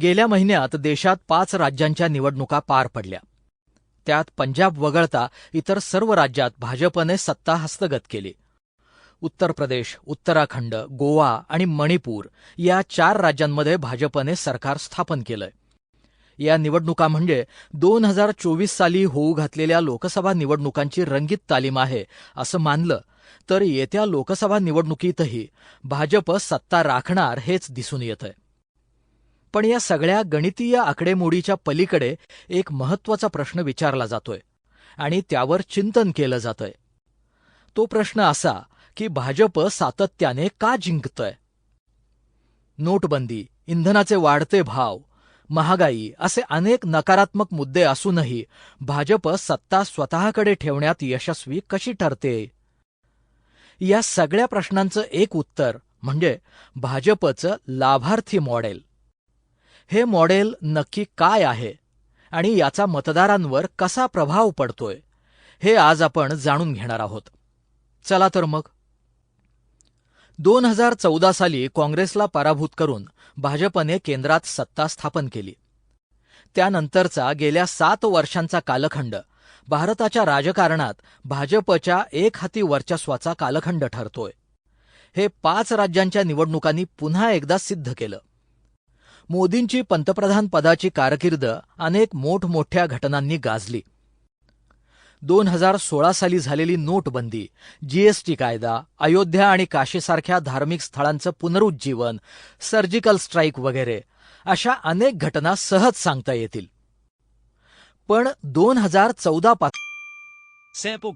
गेल्या महिन्यात देशात पाच राज्यांच्या निवडणुका पार पडल्या. त्यात पंजाब वगळता इतर सर्व राज्यात भाजपने सत्ता हस्तगत केली. उत्तर प्रदेश उत्तराखंड गोवा आणि मणिपूर या चार राज्यांमध्ये भाजपने सरकार स्थापन केलंय. या निवडणुका म्हणजे दोन हजार चोवीस साली होऊ घातलेल्या लोकसभा निवडणुकांची रंगीत तालीम आहे असं मानलं तर येत्या लोकसभा निवडणुकीतही भाजप सत्ता राखणार हेच दिसून येतंय. पण या सगळ्या गणितीय आकडेमोडीच्या पलीकडे एक महत्त्वाचा प्रश्न विचारला जातोय आणि त्यावर चिंतन केलं जातंय. तो प्रश्न असा की भाजप सातत्याने का जिंकतंय? नोटबंदी इंधनाचे वाढते भाव महागाई असे अनेक नकारात्मक मुद्दे असूनही भाजप सत्ता स्वतःकडे ठेवण्यात यशस्वी कशी ठरते? या सगळ्या प्रश्नांचं एक उत्तर म्हणजे भाजपचं लाभार्थी मॉडेल. हे मॉडेल नक्की काय आहे आणि याचा मतदारांवर कसा प्रभाव पडतोय हे आज आपण जाणून घेणार आहोत. चला तर मग. दोन हजार चौदा साली काँग्रेसला पराभूत करून भाजपने केंद्रात सत्ता स्थापन केली. त्यानंतरचा गेल्या सात वर्षांचा कालखंड भारताच्या राजकारणात भाजपच्या एक हाती वर्चस्वाचा कालखंड ठरतोय. हे पाच राज्यांच्या निवडणुकांनी पुन्हा एकदा सिद्ध केलं. मोदींची पंतप्रधान पदाची कारकीर्द अनेक मोठमोठ्या घटनांनी गाजली. दोन हजार सोळा साली झालेली नोटबंदी जीएसटी कायदा अयोध्या आणि काशीसारख्या धार्मिक स्थळांचं पुनरुज्जीवन सर्जिकल स्ट्राईक वगैरे अशा अनेक घटना सहज सांगता येतील. पण दोन हजार चौदा Sample